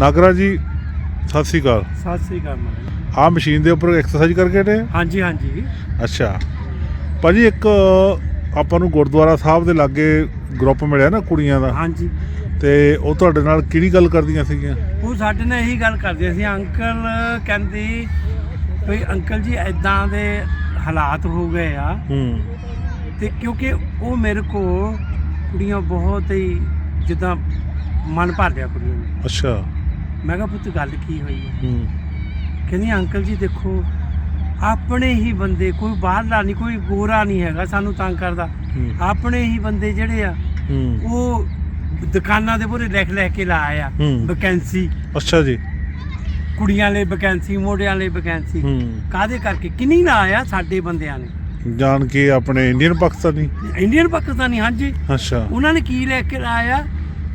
ਨਾਗਰਾ ਜੀ ਸਤਿ ਸ੍ਰੀ ਅਕਾਲ। ਸਤਿ ਸ੍ਰੀ ਅਕਾਲ ਆਹ ਮਸ਼ੀਨ ਦੇ ਉੱਪਰ ਐਕਸਰਸਾਈਜ਼ ਕਰਕੇ ਹਟੇ ਆ? ਹਾਂਜੀ ਹਾਂਜੀ। ਅੱਛਾ। ਭਾਜੀ ਇੱਕ ਆਪਾਂ ਨੂੰ ਗੁਰਦੁਆਰਾ ਸਾਹਿਬ ਦੇ ਲਾਗੇ ਗਰੁੱਪ ਮਿਲਿਆ ਨਾ ਕੁੜੀਆਂ ਦਾ। ਹਾਂਜੀ। ਤੇ ਉਹ ਤੁਹਾਡੇ ਨਾਲ ਕਿਹੜੀ ਗੱਲ ਕਰਦੀਆਂ ਸੀਗੀਆਂ? ਉਹ ਸਾਡੇ ਨਾਲ ਇਹੀ ਗੱਲ ਕਰਦੇ ਸੀ। ਅੰਕਲ ਕਹਿੰਦੀ ਵੀ ਅੰਕਲ ਜੀ ਐਦਾਂ ਦੇ ਹਾਲਾਤ ਹੋ ਗਏ ਆ। ਹੂੰ। ਤੇ ਕਿਉਂਕਿ ਉਹ ਮੇਰੇ ਕੋ ਕੁੜੀਆਂ ਬਹੁਤ ਹੀ ਜਿੱਦਾਂ ਮਨ ਭਰ ਗਿਆ ਕੁੜੀਆਂ ਨੇ। ਅੱਛਾ। ਮੈਂ ਕਿਹਾ ਪੁੱਤ ਗੱਲ ਕੀ ਹੋਈ ਹੈ? ਹੂੰ। ਕਹਿੰਦੀ ਅੰਕਲ ਜੀ ਦੇਖੋ ਆਪਣੇ ਹੀ ਬੰਦੇ ਕੋਈ ਬਾਹਰਲਾ ਨਹੀਂ ਕੋਈ ਗੋਰਾ ਨਹੀਂ ਹੈਗਾ ਸਾਨੂੰ ਤੰਗ ਕਰਦਾ। ਹੂੰ, ਆਪਣੇ ਹੀ ਬੰਦੇ ਜਿਹੜੇ ਆ ਹੂੰ। ਉਹ ਦੁਕਾਨਾਂ ਦੇ ਪੂਰੇ ਲਿਖ ਲਿਖ ਕੇ ਲਾਇਆ ਆ ਹੂੰ। ਵੈਕੈਂਸੀ। ਅੱਛਾ ਜੀ। ਕੁੜੀਆਂ ਲਈ ਵੈਕੈਂਸੀ ਮੁੰਡਿਆਂ ਲਈ ਵੈਕੈਂਸੀ। ਹੂੰ। ਕਾਦੇ ਕਰਕੇ? ਕਿੰਨੀ ਲਾਇਆ ਸਾਡੇ ਬੰਦਿਆਂ ਨੇ। ਜਾਣ ਕੇ ਆਪਣੇ ਇੰਡੀਅਨ ਪਾਕਿਸਤਾਨੀ ਇੰਡੀਅਨ ਪਾਕਿਸਤਾਨੀ ਹਾਂਜੀ। ਅੱਛਾ। ਉਹਨਾਂ ਨੇ ਕੀ ਲਿਖ ਕੇ ਲਾਇਆ?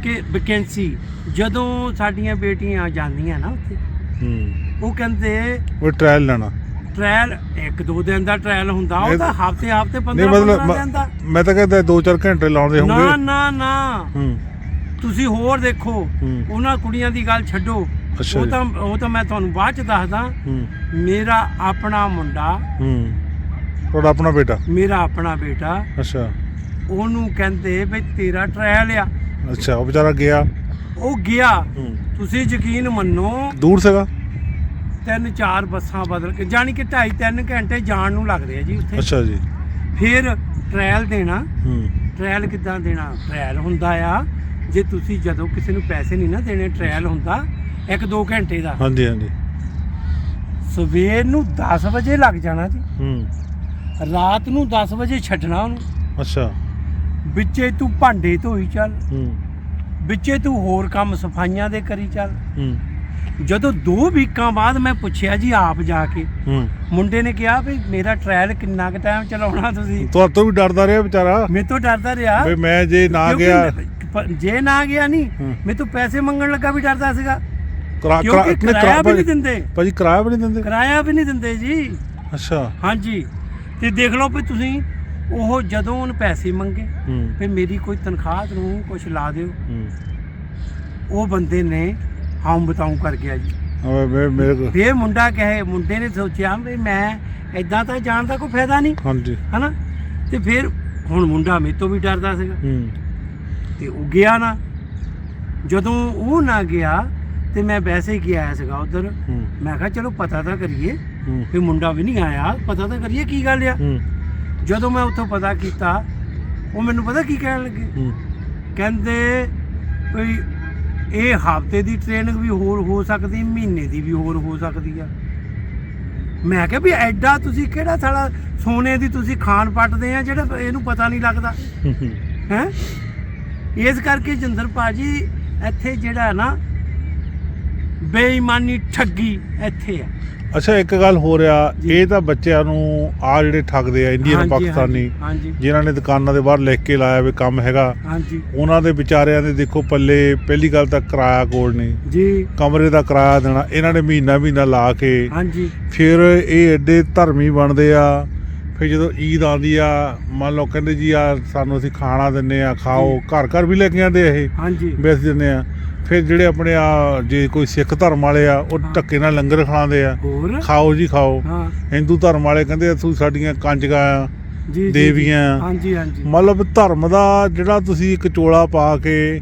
ਕਿ ਵੈਕੈਂਸੀ ਜਦੋਂ ਸਾਡੀਆਂ ਬੇਟੀਆਂ ਜਾਂਦੀਆਂ ਨਾ ਉੱਥੇ ਹੂੰ। ਉਹ ਕਹਿੰਦੇ ਉਹ ਟ੍ਰਾਇਲ ਲੈਣਾ। ਟ੍ਰਾਇਲ ਇੱਕ ਦੋ ਦਿਨ ਦਾ ਟ੍ਰਾਇਲ ਹੁੰਦਾ ਉਹ ਤਾਂ ਹਫ਼ਤੇ ਹਫ਼ਤੇ 15 ਨਹੀਂ ਮਤਲਬ 15 ਦਿਨ ਦਾ। ਮ- ਮੈਂ ਤਾਂ ਕਹਿੰਦਾ 2-4 ਘੰਟੇ ਲਾਉਂਦੇ ਨਾ ਹੋਣਗੇ। ਨਾ ਨਾ ਹੂੰ। ਤੁਸੀਂ ਹੋਰ ਦੇਖੋ ਹੂੰ। ਉਹਨਾਂ ਕੁੜੀਆਂ ਦੀ ਗੱਲ ਛੱਡੋ। ਅੱਛਾ ਉਹ ਜੀ। ਤਾਂ ਉਹ ਤਾਂ ਮੈਂ ਤੁਹਾਨੂੰ ਬਾਅਦ ਚ ਦੱਸਦਾ। ਹੂੰ। ਮੇਰਾ ਆਪਣਾ ਮੁੰਡਾ ਹੂੰ। ਤੁਹਾਡਾ ਆਪਣਾ ਬੇਟਾ? ਮੇਰਾ ਆਪਣਾ ਬੇਟਾ। ਅੱਛਾ। ਉਹਨੂੰ ਕਹਿੰਦੇ ਵੀ ਤੇਰਾ ਟ੍ਰਾਇਲ ਆ। ਅੱਛਾ ਉਹ ਵਿਚਾਰਾ ਗਿਆ। ਉਹ ਗਿਆ। ਹੂੰ। ਤੁਸੀਂ ਯਕੀਨ ਮੰਨੋ। ਦੂਰ ਸੀਗਾ? ਤਿੰਨ ਚਾਰ ਬੱਸਾਂ ਬਦਲ ਕੇ ਜਾਣੀ ਕਿ 2.5 3 ਘੰਟੇ ਜਾਣ ਨੂੰ ਲੱਗਦੇ ਆ ਜੀ ਉੱਥੇ। ਅੱਛਾ ਜੀ। ਫਿਰ ਟ੍ਰਾਇਲ ਦੇਣਾ। ਹੂੰ। ਟ੍ਰਾਇਲ ਕਿੱਦਾਂ ਦੇਣਾ? ਟ੍ਰਾਇਲ ਹੁੰਦਾ ਆ। ਜੇ ਤੁਸੀਂ ਜਦੋਂ ਕਿਸੇ ਨੂੰ ਪੈਸੇ ਨਹੀਂ ਨਾ ਦੇਣੇ ਟ੍ਰਾਇਲ ਹੁੰਦਾ 1-2 ਘੰਟੇ ਦਾ। ਹਾਂਜੀ ਹਾਂਜੀ। ਸਵੇਰ ਨੂੰ 10 ਵਜੇ ਲੱਗ ਜਾਣਾ ਜੀ। ਹੂੰ। ਰਾਤ ਨੂੰ 10 ਵਜੇ ਛੱਡਣਾ ਉਹਨੂੰ। ਅੱਛਾ। ਵਿੱਚੇ ਤੂੰ ਭਾਂਡੇ ਧੋਈ ਚੱਲ। ਹੂੰ। ਵਿੱਚੇ ਤੂੰ ਹੋਰ ਕੰਮ ਸਫਾਈਆਂ ਦੇ ਕਰੀ ਚੱਲ। ਹੂੰ। ਜਦੋਂ 2 ਵੀਕਾਂ ਬਾਅਦ ਮੈਂ ਪੁੱਛਿਆ ਜੀ ਆਪ ਜਾ ਕੇ ਹੂੰ। ਮੁੰਡੇ ਨੇ ਕਿਹਾ ਵੀ ਮੇਰਾ ਟ੍ਰਾਇਲ ਕਿੰਨਾ ਕੁ ਟਾਈਮ ਚਲਾਉਣਾ ਤੁਸੀਂ। ਤੁਹਾਡੇ ਤੋਂ ਵੀ ਡਰਦਾ ਰਿਹਾ ਵਿਚਾਰਾ। ਮੇਰੇ ਤੋਂ ਡਰਦਾ ਰਿਹਾ। ਵੀ ਮੈਂ ਜੇ ਨਾ ਕਿਉਂਕਿ ਗਿਆ ਪ- ਜੇ ਨਾ ਗਿਆ ਨਹੀਂ ਹੂੰ। ਮੇਰੇ ਤੋਂ ਪੈਸੇ ਮੰਗਣ ਲੱਗਾ ਵੀ ਡਰਦਾ ਸੀਗਾ। ਕਰਾ ਕਿਉਂਕਿ ਨਹੀਂ, ਕਿਰਾਇਆ ਵੀ ਭਾਜੀ- ਨਹੀਂ ਦਿੰਦੇ। ਭਾਜੀ ਕਿਰਾਇਆ ਵੀ ਨਹੀਂ ਦਿੰਦੇ? ਕਿਰਾਇਆ ਵੀ ਨਹੀਂ ਦਿੰਦੇ ਜੀ। ਅੱਛਾ। ਹਾਂਜੀ। ਤੇ ਦੇਖ ਲਓ ਵੀ ਤੁਸੀਂ ਉਹ ਜਦੋਂ ਉਹਨ ਪੈਸੇ ਮੰਗੇ ਹੂੰ। ਵੀ ਮੇਰੀ ਕੋਈ ਤਨਖਾਹ ਨੂੰ ਕੁਝ ਲਾ ਦਿਓ। ਹੂੰ। ਉਹ ਬੰਦੇ ਨੇ ਹਾਂ ਬਤਾਉਂ ਕਰ ਗਿਆ ਜੀ। ਓਏ ਮੇ- ਮੇਰੇ ਕੋਲ ਫੇਰ ਮੁੰਡਾ ਕਹੇ ਮੁੰਡੇ ਨੇ ਸੋਚਿਆ ਵੀ ਮੈਂ ਇਦਾਂ ਤਾਂ ਜਾਣ ਦਾ ਕੋਈ ਫਾਇਦਾ ਨਹੀਂ। ਹਾਂਜੀ। ਹਨਾ? ਤੇ ਫਿਰ ਹੁਣ ਮੁੰਡਾ ਮੇਰੇ ਤੋਂ ਵੀ ਡਰਦਾ ਸੀਗਾ। ਹੂੰ। ਤੇ ਉਹ ਗਿਆ ਨਾ। ਜਦੋਂ ਉਹ ਨਾ ਗਿਆ ਤੇ ਮੈਂ ਵੈਸੇ ਹੀ ਗਿਆ ਸੀਗਾ ਉਧਰ। ਮੈਂ ਕਿਹਾ ਚਲੋ ਪਤਾ ਤਾਂ ਕਰੀਏ। ਹੂੰ। ਵੀ ਮੁੰਡਾ ਵੀ ਨਹੀਂ ਆਇਆ। ਪਤਾ ਤਾਂ ਕਰੀਏ ਕੀ ਗੱਲ ਆ। ਹੂੰ। ਜਦੋਂ ਮੈਂ ਉੱਥੋਂ ਪਤਾ ਕੀਤਾ ਉਹ ਮੈਨੂੰ ਪਤਾ ਕੀ ਕਹਿਣ ਲੱਗੇ? ਕਹਿੰਦੇ ਵੀ ਇਹ ਹਫ਼ਤੇ ਦੀ ਟ੍ਰੇਨਿੰਗ ਵੀ ਹੋਰ ਹੋ ਸਕਦੀ ਮਹੀਨੇ ਦੀ ਵੀ ਹੋਰ ਹੋ ਸਕਦੀ ਆ। ਮੈਂ ਕਿਹਾ ਵੀ ਐਡਾ ਤੁਸੀਂ ਕਿਹੜਾ ਸਾਲਾ ਸੋਨੇ ਦੀ ਤੁਸੀਂ ਖਾਨ ਪੱਟਦੇ ਆ ਜਿਹੜਾ ਇਹਨੂੰ ਪਤਾ ਨਹੀਂ ਲੱਗਦਾ? ਹੂੰ? ਇਸ ਕਰਕੇ ਜਿੰਦਰ ਭਾਜੀ ਇੱਥੇ ਜਿਹੜਾ ਨਾ ਬੇਈਮਾਨੀ ਠੱਗੀ ਇੱਥੇ ਆ। ਅੱਛਾ ਇੱਕ ਗੱਲ ਹੋ ਰਿਹਾ। ਇਹ ਤਾਂ ਬੱਚਿਆਂ ਨੂੰ ਆ ਜਿਹੜੇ ਠੱਗਦੇ ਆ ਇੰਡੀਅਨ ਹਾਂਜੀ, ਪਾਕਿਸਤਾਨੀ ਹਾਂਜੀ। ਜਿਨ੍ਹਾਂ ਨੇ ਦੁਕਾਨਾਂ ਦੇ ਬਾਹਰ ਲਿਖ ਕੇ ਲਾਇਆ ਵੀ ਕੰਮ ਹੈਗਾ। ਹਾਂਜੀ। ਉਹਨਾਂ ਦੇ ਵਿਚਾਰਿਆਂ ਦੇ ਦੇਖੋ ਪੱਲੇ ਪਹਿਲੀ ਗੱਲ ਤਾਂ ਕਿਰਾਇਆ ਕੋਲ ਨਹੀਂ ਜੀ। ਕਮਰੇ ਦਾ ਕਿਰਾਇਆ ਦੇਣਾ ਇਹਨਾਂ ਨੇ ਮਹੀਨਾ ਮਹੀਨਾ ਲਾ ਕੇ। ਹਾਂਜੀ। ਫਿਰ ਇਹ ਐਡੇ ਧਰਮੀ ਬਣਦੇ ਆ ਫਿਰ ਜਦੋਂ ਈਦ ਆਉਂਦੀ ਆ ਮੰਨ ਲਓ ਕਹਿੰਦੇ ਜੀ ਆ ਸਾਨੂੰ ਅਸੀਂ ਖਾਣਾ ਦਿੰਨੇ ਆ ਖਾਓ। ਘਰ ਘਰ ਵੀ ਲੈ ਕੇ ਆਉਂਦੇ ਆ ਇਹ। ਹਾਂਜੀ। ਵੇਚ ਦਿੰਦੇ ਆ। ਫਿਰ ਜਿਹੜੇ ਆਪਣੇ ਆ ਜੇ ਕੋਈ ਸਿੱਖ ਧਰਮ ਵਾਲੇ ਆ ਉਹ। ਧੱਕੇ ਨਾਲ ਲੰਗਰ ਖਿਲਾਉਂਦੇ ਆ। ਹੋਰ? ਖਾਓ ਜੀ ਖਾਓ। ਹਾਂ। ਹਿੰਦੂ ਧਰਮ ਵਾਲੇ ਕਹਿੰਦੇ ਆ ਤੁਸੀਂ ਸਾਡੀਆਂ ਕੰਜਕਾਂ ਆ ਜੀ ਜੀ, ਦੇਵੀਆਂ। ਜੀ। ਹਾਂਜੀ ਹਾਂਜੀ। ਮਤਲਬ ਧਰਮ ਦਾ ਜਿਹੜਾ ਤੁਸੀਂ ਇੱਕ ਚੋਲਾ ਪਾ ਕੇ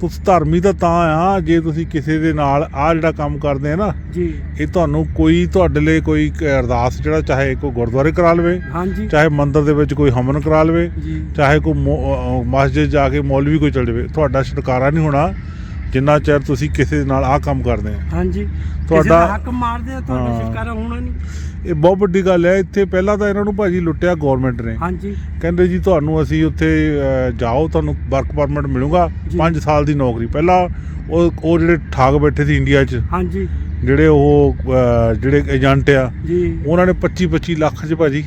ਤੁਸੀਂ ਧਰਮੀ ਤਾਂ ਤਾਂ ਆ ਜੇ ਤੁਸੀਂ ਕਿਸੇ ਦੇ ਨਾਲ ਆ ਜਿਹੜਾ ਕੰਮ ਕਰਦੇ ਆ ਨਾ ਜੀ। ਇਹ ਤੁਹਾਨੂੰ ਕੋਈ ਤੁਹਾਡੇ ਲਈ ਕੋਈ ਅਰਦਾਸ ਜਿਹੜਾ ਚਾਹੇ ਕੋਈ ਗੁਰਦੁਆਰੇ ਕਰਾ ਲਵੇ ਹਾਂਜੀ। ਚਾਹੇ ਮੰਦਿਰ ਦੇ ਵਿੱਚ ਕੋਈ ਹਵਨ ਕਰਾ ਲਵੇ ਚਾਹੇ ਕੋਈ ਮਸਜਿਦ ਜਾ ਕੇ ਮੌਲਵੀ ਕੋਈ ਚਲ ਜਾਵੇ ਤੁਹਾਡਾ ਛੁਟਕਾਰਾ ਨਹੀਂ ਹੋਣਾ। ਜਿੰਨਾ ਚਿਰ ਤੁਸੀਂ ਕਿਸੇ ਦੇ ਨਾਲ ਆਹ ਕੰਮ ਕਰਦੇ ਆ। ਹਾਂਜੀ। ਤੁਹਾਡਾ- ਹੱਕ ਮਾਰਦੇ ਆ ਤੁਹਾਡਾ ਹਾਂ। ਹੋਣਾ ਨਹੀਂ। ਇਹ ਬਹੁਤ ਵੱਡੀ ਗੱਲ ਹੈ ਇੱਥੇ ਪਹਿਲਾਂ ਤਾਂ ਇਹਨਾਂ ਨੂੰ ਭਾਜੀ ਲੁੱਟਿਆ ਗਵਰਨਮੈਂਟ ਨੇ। ਹਾਂਜੀ। ਕਹਿੰਦੇ ਜੀ ਤੁਹਾਨੂੰ ਅਸੀਂ ਉੱਥੇ ਅਹ, ਜਾਓ ਤੁਹਾਨੂੰ ਵਰਕ ਪਰਮਿਟ ਮਿਲੂਗਾ ਜੀ। 5 ਸਾਲ ਦੀ ਨੌਕਰੀ। ਪਹਿਲਾਂ ਉਹ ਉਹ ਜਿਹੜੇ ਠੱਗ ਬੈਠੇ ਸੀ ਇੰਡੀਆ 'ਚ ਹਾਂਜੀ। ਜਿਹੜੇ ਉਹ ਅਹ, ਜਿਹੜੇ ਏਜੰਟ ਆ ਜੀ। ਉਹਨਾਂ ਨੇ 25 25 ਲੱਖ 'ਚ ਭਾਜੀ।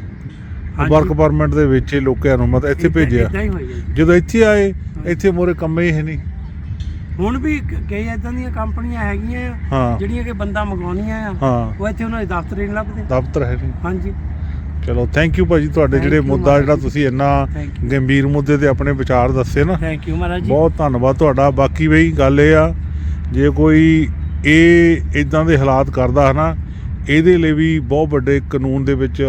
ਵਰਕ ਪਰਮਿਟ ਦੇ ਵਿੱਚ ਇਹ ਲੋਕਾਂ ਨੂੰ ਮਤ ਇੱਥੇ ਭੇਜਿਆ। ਹੀ ਹੈ। ਜਦੋਂ ਇੱਥੇ ਆਏ ਇੱਥੇ ਮੋਰੇ ਕੰਮੇ ਹੀ ਨਹੀਂ। ਹੁਣ ਵੀ ਕਈ ਇਦਾਂ ਦੀਆਂ ਕੰਪਨੀਆਂ ਹੈਗੀਆਂ ਆ ਹਾਂ। ਜਿਹੜੀਆਂ ਕਿ ਬੰਦਾ ਮੰਗਵਾਉਣੀਆਂ ਆ। ਹਾਂ। ਉਹ ਇੱਥੇ ਉਹਨਾਂ ਦੇ ਦਫ਼ਤਰ ਹੀ ਨਹੀਂ ਲੱਭਦੇ। ਦਫ਼ਤਰ ਹੈ ਨਹੀਂ। ਹਾਂਜੀ। ਚਲੋ ਥੈਂਕ ਯੂ ਭਾਜੀ ਤੁਹਾਡੇ Thank ਜਿਹੜੇ you, ਮੁੱਦਾ ਜਿਹੜਾ ਮਹਾਰਾਜ। ਤੁਸੀਂ ਇੰਨਾ ਗੰਭੀਰ ਮੁੱਦੇ ਤੇ ਆਪਣੇ ਵਿਚਾਰ ਦੱਸੇ ਨਾ ਥੈਂਕ ਯੂ ਮਹਾਰਾਜ ਜੀ। ਬਹੁਤ ਧੰਨਵਾਦ ਤੁਹਾਡਾ। ਬਾਕੀ ਬਈ ਗੱਲ ਇਹ ਆ ਜੇ ਕੋਈ ਇਹ ਇਦਾਂ ਦੇ ਹਾਲਾਤ ਕਰਦਾ ਹੈ ਨਾ ਇਹਦੇ ਲਈ ਵੀ ਬਹੁਤ ਵੱਡੇ ਕਾਨੂੰਨ ਦੇ ਵਿੱਚ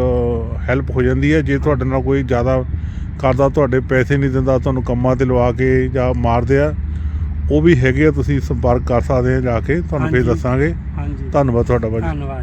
ਹੈਲਪ ਹੋ ਜਾਂਦੀ ਹੈ। ਜੇ ਤੁਹਾਡੇ ਨਾਲ ਕੋਈ ਜ਼ਿਆਦਾ ਕਰਦਾ ਤੁਹਾਡੇ ਪੈਸੇ ਨਹੀਂ ਦਿੰਦਾ ਤੁਹਾਨੂੰ ਕੰਮਾਂ ਤੇ ਲਵਾ ਕੇ ਜਾਂ ਮਾਰਦੇ ਆ ਉਹ ਵੀ ਹੈਗੇ ਆ ਤੁਸੀਂ ਸੰਪਰਕ ਕਰ ਸਕਦੇ ਆ ਜਾ ਕੇ ਤੁਹਾਨੂੰ ਫੇਰ ਹਾਂਜੀ। ਦੱਸਾਂਗੇ। ਹਾਂਜੀ। ਧੰਨਵਾਦ ਤੁਹਾਡਾ ਭਾਜੀ ਧੰਨਵਾਦ।